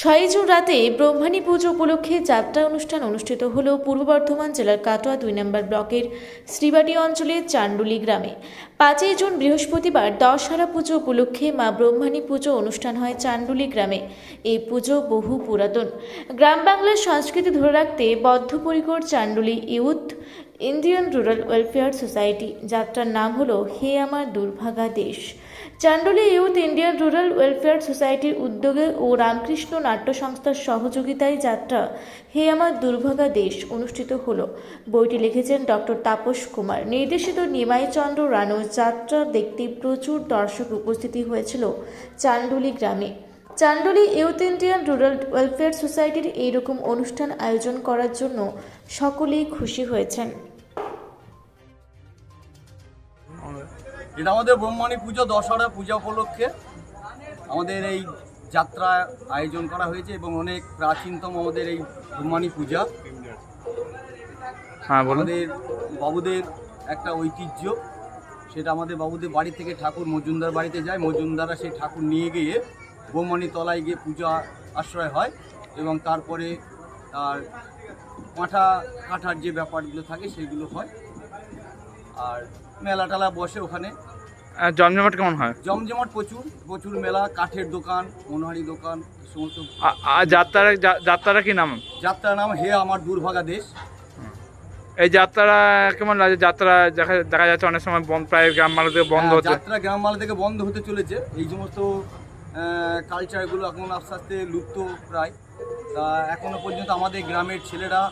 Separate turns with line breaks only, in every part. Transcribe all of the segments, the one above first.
ছয় জুন রাতে ব্রহ্মাণী পুজো উপলক্ষে যাত্রা অনুষ্ঠান অনুষ্ঠিত হল পূর্ব বর্ধমান জেলার কাটোয়া দুই নম্বর ব্লকের শ্রীবাটি অঞ্চলের চান্ডুলি গ্রামে। পাঁচই জুন বৃহস্পতিবার দশহারা পুজো উপলক্ষে মা ব্রহ্মাণী পুজো অনুষ্ঠান হয় চান্ডুলি গ্রামে। এই পুজো বহু পুরাতন। গ্রাম বাংলার সংস্কৃতি ধরে রাখতে বদ্ধপরিকর Chanduli youth, Indian rural welfare society. যাত্রার নাম হলো হে আমার দুর্ভাগা দেশ। Chandoli youth Indian rural welfare সোসাইটির উদ্যোগে ও রামকৃষ্ণ নাট্য সংস্থার সহযোগিতায় যাত্রা হে আমার দুর্ভাগা দেশ অনুষ্ঠিত হলো। বইটি লিখেছেন ডক্টর তাপস কুমার। নির্দেশিত নিমাই চন্দ্র রানো যাত্রা দেখতে প্রচুর দর্শক উপস্থিতি হয়েছিল চান্ডুলি গ্রামে। Chandoli youth Indian rural welfare সোসাইটির এইরকম অনুষ্ঠান আয়োজন করার জন্য সকলেই খুশি হয়েছেন।
এটা আমাদের ব্রহ্মণী পুজো দশহরা পূজা উপলক্ষে। আমাদের এই যাত্রা আয়োজন করা হয়েছে এবং অনেক প্রাচীনতম আমাদের এই ব্রহ্মণী পূজা।
হ্যাঁ
আমাদের বাবুদের একটা ঐতিহ্য সেটা আমাদের বাবুদের বাড়ি থেকে ঠাকুর মজুমদার বাড়িতে যায়। মজুমদাররা সেই ঠাকুর নিয়ে গিয়ে ব্রহ্মণী তলায় গিয়ে পূজা আশ্রয় হয় এবং তারপরে তার পাঁঠা কাঠার যে ব্যাপারগুলো থাকে সেগুলো হয়। আর মেলা টালা বসে ওখানে।
জমজমাট কেমন হয়?
জমজমাট প্রচুর প্রচুর মেলা কাঠের দোকান মনোহারি দোকান সমস্ত।
যাত্রার যা- কি নাম?
যাত্রার নাম হে আমার দুর্ভাগা দেশ।
এই যাত্রা কেমন লাগে? যাত্রা দেখা দেখা যাচ্ছে অনেক সময় বন্ধ প্রায় গ্রাম বাংলা থেকে বন্ধ
হ্যাঁ,
হচ্ছে।
যাত্রা গ্রামবাংলা থেকে বন্ধ হতে চলেছে। এই সমস্ত কালচারগুলো এখন আস্তে আস্তে লুপ্ত প্রায়। তা এখনও পর্যন্ত আমাদের গ্রামের ছেলেরা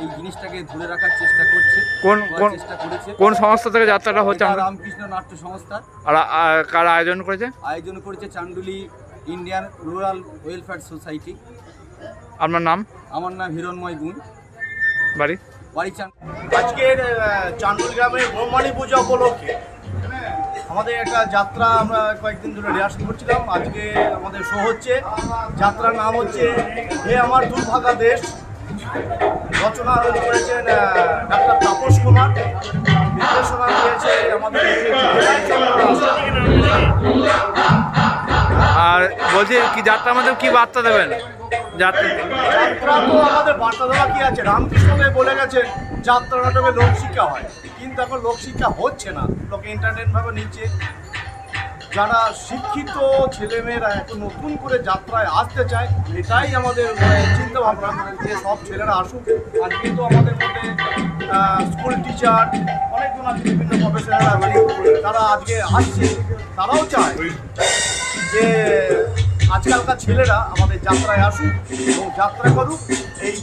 এই জিনিসটাকে ধরে রাখার চেষ্টা করছে।
কোন- কোন-
চেষ্টা করেছে।
কোন সংস্থা থেকে যাত্রাটা হচ্ছে আমরা
রামকৃষ্ণ নাট্য সংস্থা।
আর কারা আয়োজন করেছে?
আয়োজন করেছে Chanduli Indian rural welfare society.
আপনার নাম?
আমার নাম হিরণময় গুণ।
বাড়ি?
বাড়ি চান
আজকের চান্দুল গ্রামের ব্রহ্মাণী পূজা উপলক্ষে আমাদের একটা যাত্রা আমরা কয়েকদিন ধরে রিহার্সাল করছিলাম। আজকে আমাদের শো হচ্ছে। যাত্রার নাম হচ্ছে হে আমার দুর্ভাগা দেশ রচনা করেছেন ডাক্তার তাপস কুমার। নির্দেশনা দিয়েছে আমাদের
আর বলছি কি যাত্রার মধ্যে কি বার্তা দেবেন? যাত্রা
যাত্রা তো আমাদের বার্তা দেওয়া কি আছে? রামকৃষ্ণদেব বলে গেছেন যাত্রা নাটকে লোকশিক্ষা হয়। কিন্তু এখন লোকশিক্ষা হচ্ছে না। লোকে এন্টারটেনভাবে নিচ্ছে। যারা শিক্ষিত ছেলেমেয়েরা এখন নতুন করে যাত্রায় আসতে চায়, এটাই আমাদের চিন্তা ভাবনা যে সব ছেলেরা আসুক, আর কিন্তু আমাদের মধ্যে স্কুল টিচার অনেকজন আছে বিভিন্ন প্রফেসনাল তারা আজকে আসছে, তারাও চায় যে আজকালকার ছেলেরা আমাদের যাত্রায় আসুক এবং যাত্রা করুক, এই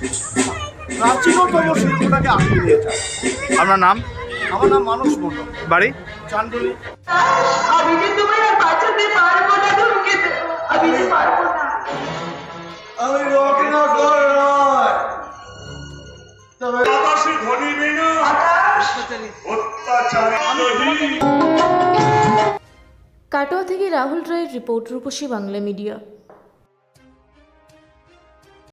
প্রাচীনতম শিল্পটাকে আগিয়ে নিয়ে যায়
আপনার নাম?
আমার নাম মানুষ মণ্ডল।
বাড়ি?
চান্ডুলি
আমি যে তোমায় আর বাঁচাতে পারব না ধমকে আমি যে পারব না।
আমি নয়। তবে
আকাশে অত্যাচারে
কাটোয়া থেকে রাহুল রায়ের রিপোর্ট রূপসী বাংলা মিডিয়া।